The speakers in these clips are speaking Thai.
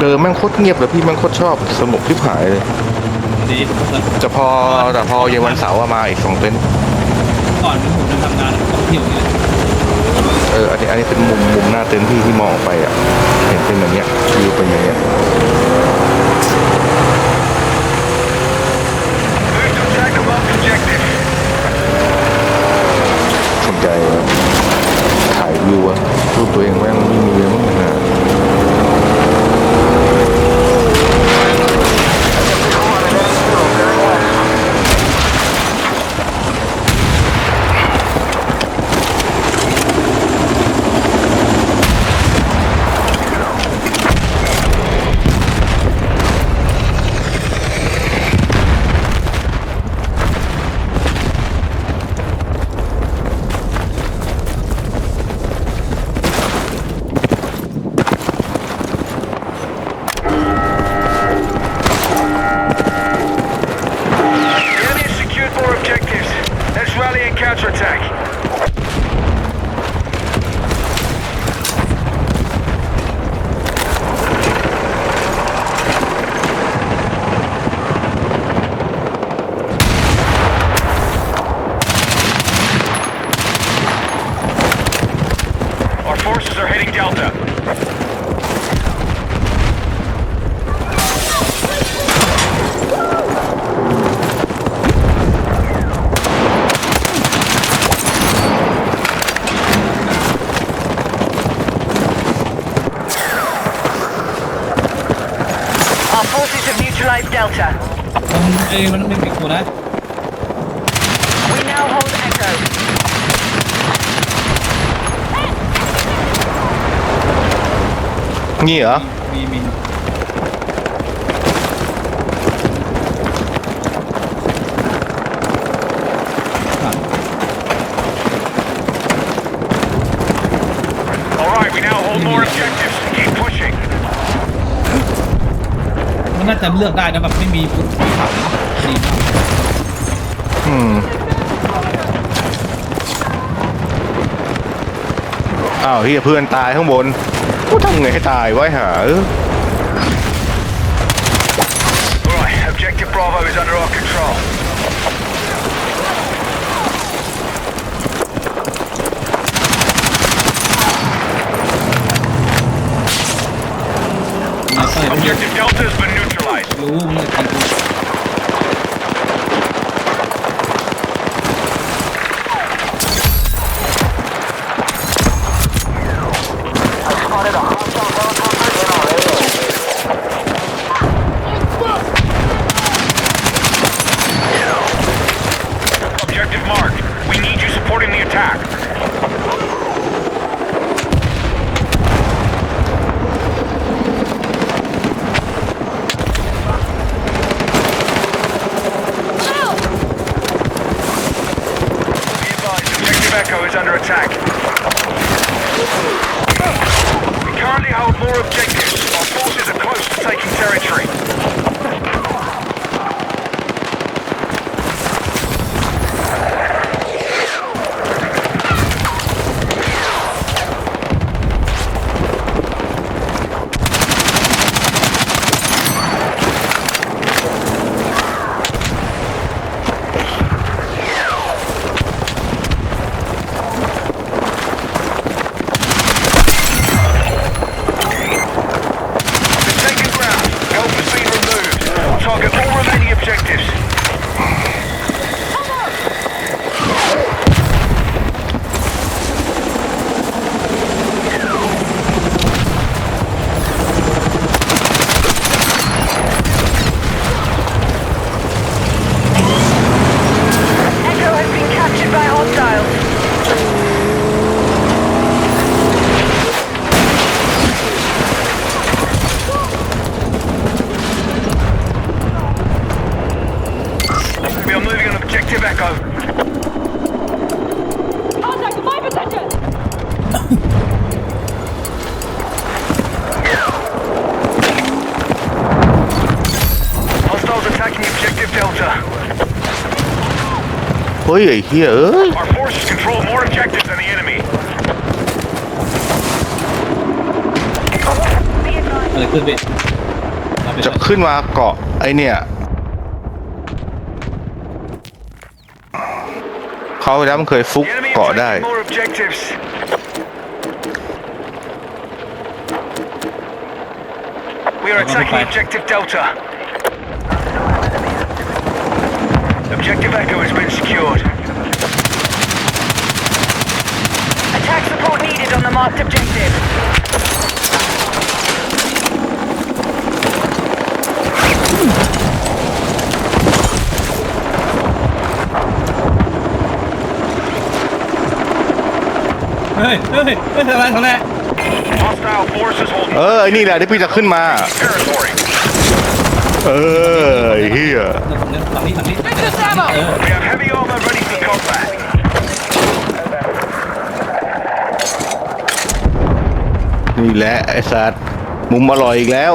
เออแม่งโคตรเงียบเลยพี่แม่งโคตรชอบสนุกที่หายเลย ดีจะพอแต่พอเย็นวันเสาร์อะมาอีกสองเต็นท์ก่อนที่ผมจะทำงานต้องเที่ยวนี่แหละเอออันนี้อันนี้เป็นมุมมุมหน้าเต็นท์ที่ที่มองออกไปอะเห็นเป็นอย่างเงี้ยวิวเป็นอย่างเงี้ย Move to attack the marked objective. สนใจอะถ่ายวิวอะรูปตัวเองแม่งไม่มีเลยมั้งนะ The enemy has secured more objectives. Let's rally and counterattack. Our forces are heading Delta. Our forces have neutralized Delta. ผมเอ้ ยมันต้องเป็นปีกตัวนะ We now hold Echo. นี่เหรอ มีมี All right, we now hold more objectives. Keep pushing. มันน่าจะเลือกได้นะแบบไม่มีปุ๊บมีขาว ดีมากอืมอ้าวเฮียเพื่อนตายข้างบนกูทำไงให้ตายวะไอ้หาเออ All right, objective Bravo is under our control. มาเตอร์ไม่ Objective Delta has been neutralized. รู้มันเลยตีกู ยไอ้เฮียเอ้ย Our forces control more objectives than the enemy. Be advised, อะไรขึ้นพี่เราไปจะขึ้นมาเกาะไอเนี่ยเขาวที่แล้วมันเคยฟุก The enemy เกาะ have ได้ taken more objectives. We are attacking objective Delta. Objective Echo has been secured. Attack support needed on the marked objective. เฮ้ยเฮ้ยเฮ้ยทำอะไรทำอะไร Hostile forces holding เออไอ้นี่แหละที่พี่จะขึ้นมา territory. เออไอ้เฮียฝั่งนี้ฝั่งนี้เออ We have heavy armor ready for combat. นี่แหละไอ้สัตว์มุมอร่อยอีกแล้ว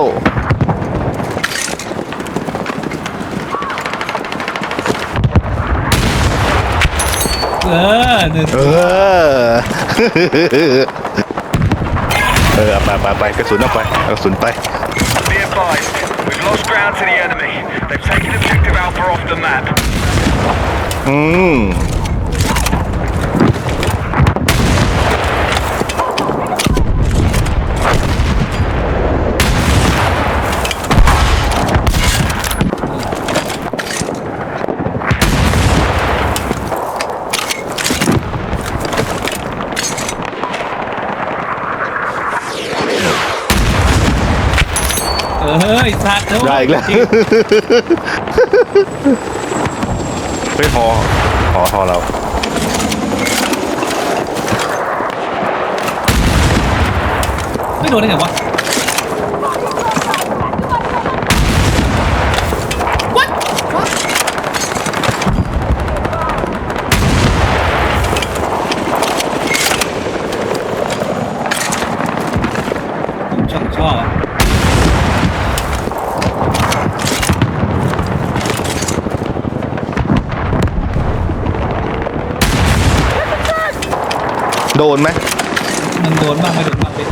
เออหนึ่งเออ เออเอาไปไปไปกระสุนเอาไปเอากระสุนไป Be advised, we've lost ground to the enemy. They've taken objective Alpha off the map. อืม เออไอ้สัตว์เดี๋ยวได้อีกแล้ว เฮ้ยหอหอหอเราไม่โดนได้ไงวะ ผมชอบชอบอะ โดนไหมมันโดนบ้างไม่โดนบ้างพี่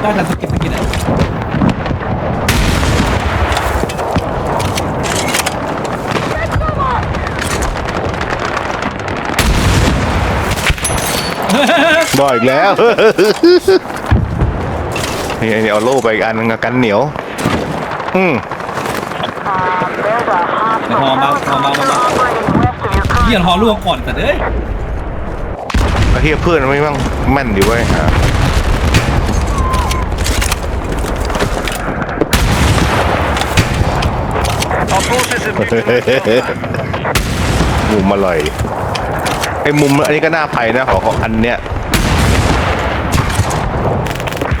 ได้ทันสกิปสกินอะ ได้อีกแล้วนี่ไอ้นี่เอาโล่ไปอีกอันนึงอะกันเหนียว อืมในฮอมาฮอมามามาเฮียฮอล่วงก่อนแต่เอ้ยไอ้เฮียเพื่อนไม่บ้างแม่นดีเว้ยฮะ Our forces have neutralized Alpha. มุมอร่อยไอ้มุมอันนี้ก็น่าไปนะขอขออันเนี้ย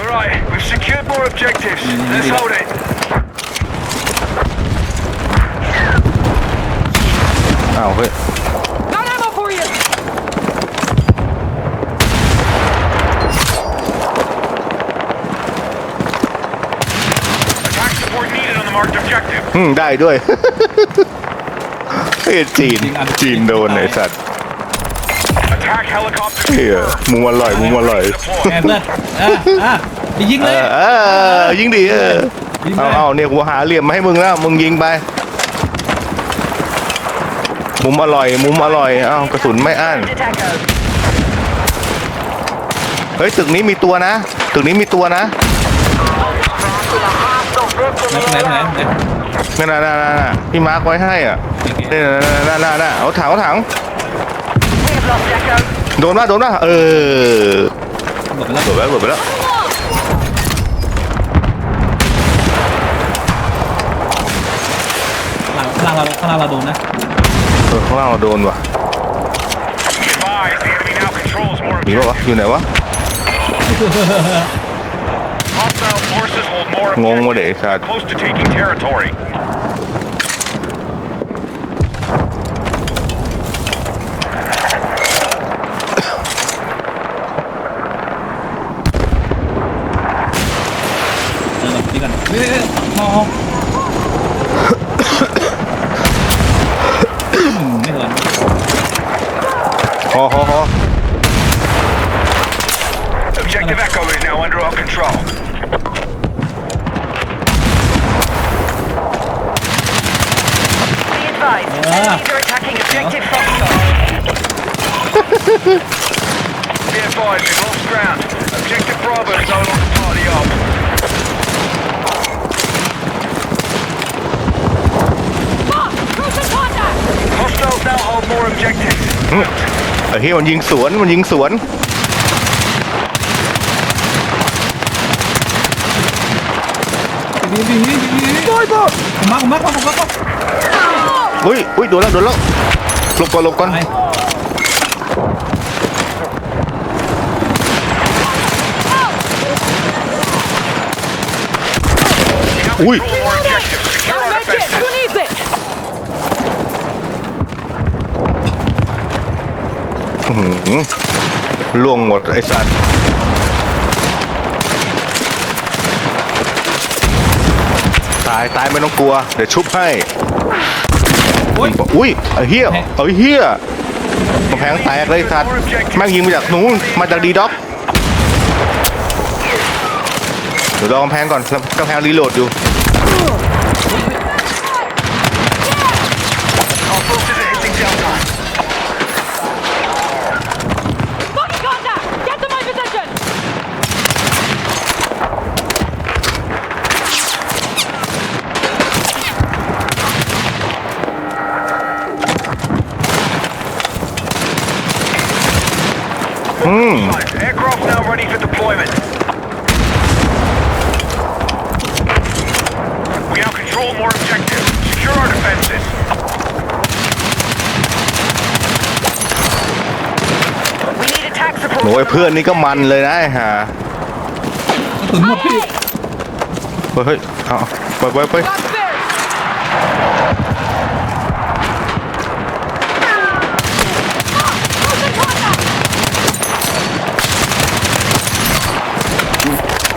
Alright, we've secured more objectives. Let's hold it. อ้าวเฮ้ย Got ammo for you! Attack support needed on the marked objective. อืมได้ด้วย เฮ้ยจีน จีนโดนไอ้สัตว์ Attack helicopter เฮียมุมอร่อยมุมอร่อย แอบเลยอะอะไป ยิงเอเลยอเออยิงดีเออยิงเอาเลยเอาเนี่ยกูหาเหลี่ยมมาให้มึงแล้วมึงยิงไป มุมอร่อย มุมอร่อยเอ้ากระสุนไม่อั้น Attack Echo. เฮ้ยตึกนี้มีตัวนะ ตึกนี้มีตัวนะไหนไหนไหนไหนนั่นน่ะนั่นน่ะนั่นน่ะพี่มาร์คไว้ให้อะโอเคนี่น่ะนั่นน่ะนั่นน่ะเอาถังเอาถัง We have lost Echo. โดนว่าโดนว่าเออหมดไปแล้วหลบไปแล้วหลบไปแล้ว ข้างล่างข้างล่าง เราข้างล่างเราโดนนะเออข้างล่างเราโดนว่ะ Be advised, the enemy now controls more มีปะวะอยู่ไหนวะ Hostile forces hold more งงวะเด็ก objectives. สัตว์ Close to taking territory. เออแบบนี้กันเฮ้ยเฮ้ยฮอฮอ advised, we've lost ground. Objective Bravo is no longer part of the op. Hostiles now hold more objectives. ไอ้เฮียมันยิงสวน มันยิงสวนดีดีดีดีดีผมมาผมมาผมมาผมมาอุ้ยอุ้ยโดนแล้วโดนแล้วหลบก่อนหลบก่อนไป อุ้ย Control more objectives. Secure our defenses. needs it? อื้อหือล่วงหมดไอ้สัตว์ ตายตายไม่ต้องกลัว เดี๋ยวชุบให้โอ้ยอุ้ยไอ้เหี้ยไอ้เหี้ยกำ แผงแตกเลยสัตว์แม่งยิงมาจากนู้นมาจากดีด็อกเดี๋ยวรอกำแพงก่อนแล้วกำแพงรีโหลดอยู่ Our forces are hitting Delta. Fucking contact! Get to my position! อืม Aircraft now ready for deployment. We now control more objectives. Secure our defenses. We need attack support. โอ้ ยเพื่อนนี่ก็มันเลยนะไอ้ห่ากระสุนหมดพี่เฮ้ยเฮ้ยเอาไปไปไป Got spares!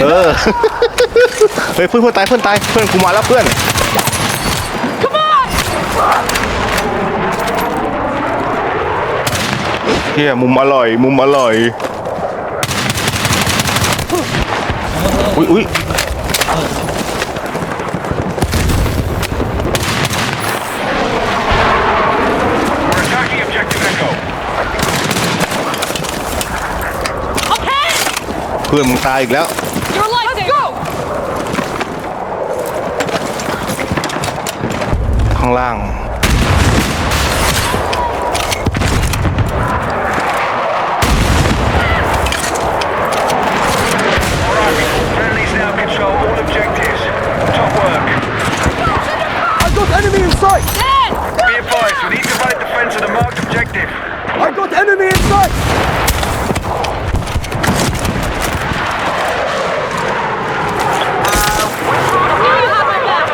เออ เฮ้ยเพื่อนเพื่อนตายเพื่อนตายเพื่อนกูมาแล้วเพื่อน Come on! เฮียมุมอร่อย มุมอร่อย อุ้ยอุ้ย We're attacking objective Echo. Okay! เพื่อนมึงตายอีกแล้ว Your life Let's go! ข้างล่าง Friendlies now control all objectives. Top work. I got enemy in sight! Dead! Be advised, we need to fight defense of the marked objective. I got enemy in sight! You have my back!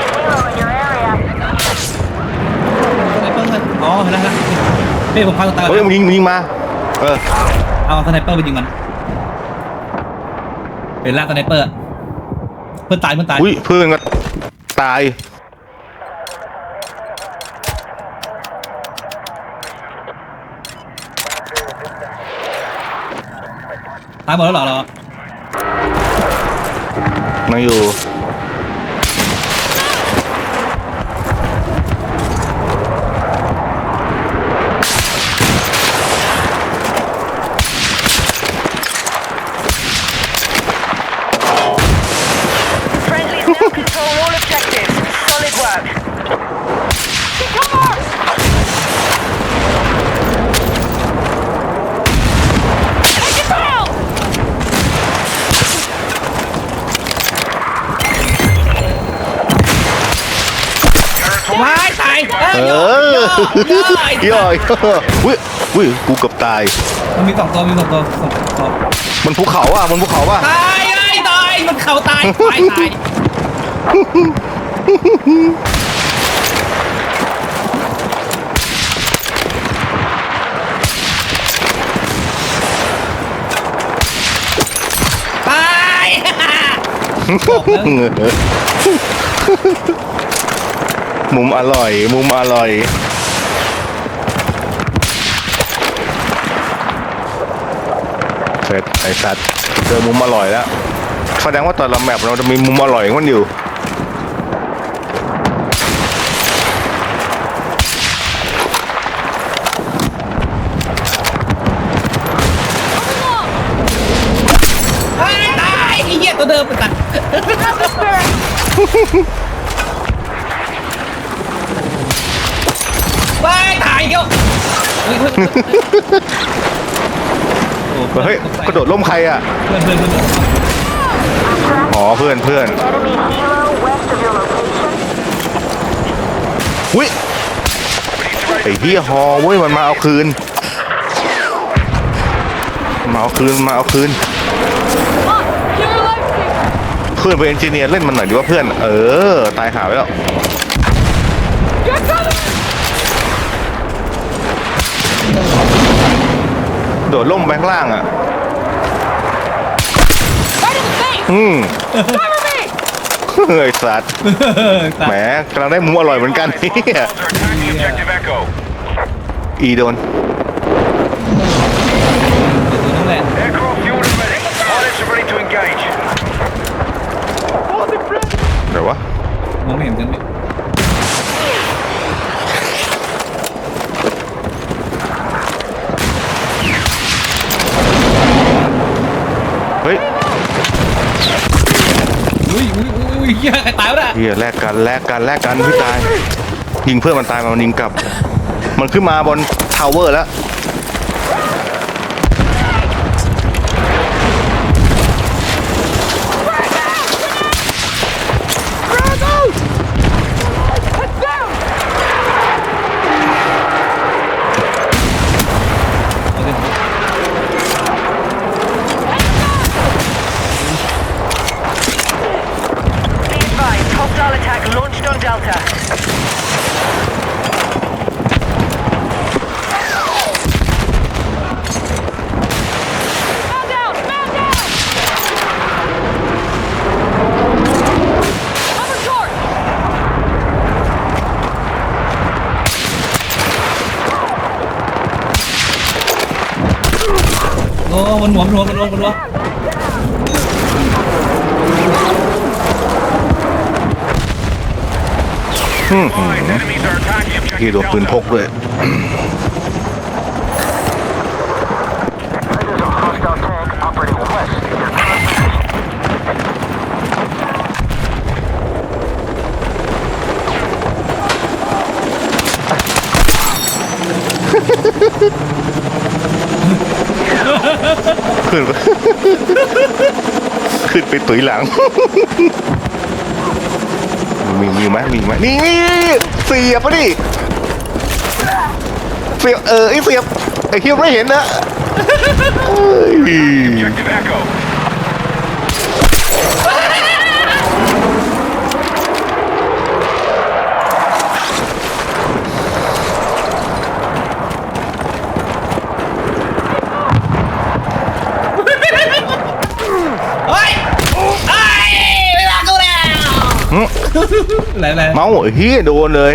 สไนเปอร์เลยอ๋อเห็นแล้วเห็นแล้ว พี่ผมพาตัวตายเฮ้ยมึงยิงมึงยิงมา เออ เอาสไนเปอร์ไปยิงมันเห็นแล้วสไนเปอร์เพื่อนตายเพื่อนตาย อุ้ยเพื่อนก็ตาย ตายหมดแล้วเหรอเรานั่งอยู่ Friendlies now control all objectives. Solid work. Cover! Take it down! ว้ายตายเอ เอ อ อ ย่อย่อย่อุ้ยอุ้ยกูเกับตาย มันมีสองตัวมีสองตัวสองตัวมันภูเขาอะ มันภูเขาอะ ตายไอ้ยตายมันเข่าตายตายตายตายบอกแล้วมุมอร่อย มุมอร่อย เสร็จไอ้สัตว์เจอมุมอร่อยแล้วแสดงว่าแต่ละแมปเราจะมีมุมอร่อยของมันอยู่เดิมไปตัดไปถ่ายเกี่ยว เฮ้ยเฮ้ยกระโดดล่มใครอะเพื่อนเพื่อนเพื่อนอ๋อเพื่อนเพื่อนอุ้ยไอ้เฮียฮอเว้ยมันมาเอาคืนมาเอาคืนมาเอาคืนเพื่อนเป็นเอนจิเนียร์เล่นมันหน่อยดีว่าเพื่อน เออ ตายหาไปแล้ว โดดล่มแบงล่างอะ อืมเฮ้ยสัตว์แหมกำลังได้หมูอร่อยเหมือนกันเฮีย They're attacking objective Echo. อีโดนนั่นแหละ Aircraft fueled and ready. Pilots are ready to engage. เดี๋ยววะมองไม่เห็นกันไหม เฮ้ย อุ้ยอุ้ยอุ้ยอุ้ย เฮียใครตายวะน่ะเฮียแลกกันแลกกันแลกกันพี่ตาย ยิงเพื่อนมันตายมามันยิงกลับ มันขึ้นมาบนทาวเวอร์แล้ว Be advised, hostile attack launched on Delta. Oh, โอ้มันหนวมหนวมมันหนวมมันหนวม เหรอพี่โดนปืนพกด้วย ขึ้นไปขึ้นไปตุยหลัง มีมีไหมมีไหมนี่เสียบปะดิเสียบเออไอเสียบไอเฮียไม่เห็นนะเอ้ย Objective Echo. เฮ้ยไอ้เวลากูแล้วอะ ไรอะไรเมาส์เฮียโดนเลย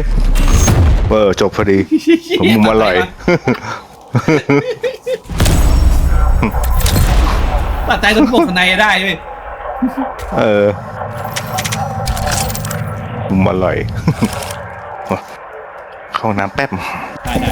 เออจบพอดีผมมุมอร่อยตัดใจจนปกในได้เว้ยเออมุมอร่อยเข้าน้ำแป๊บได้ได้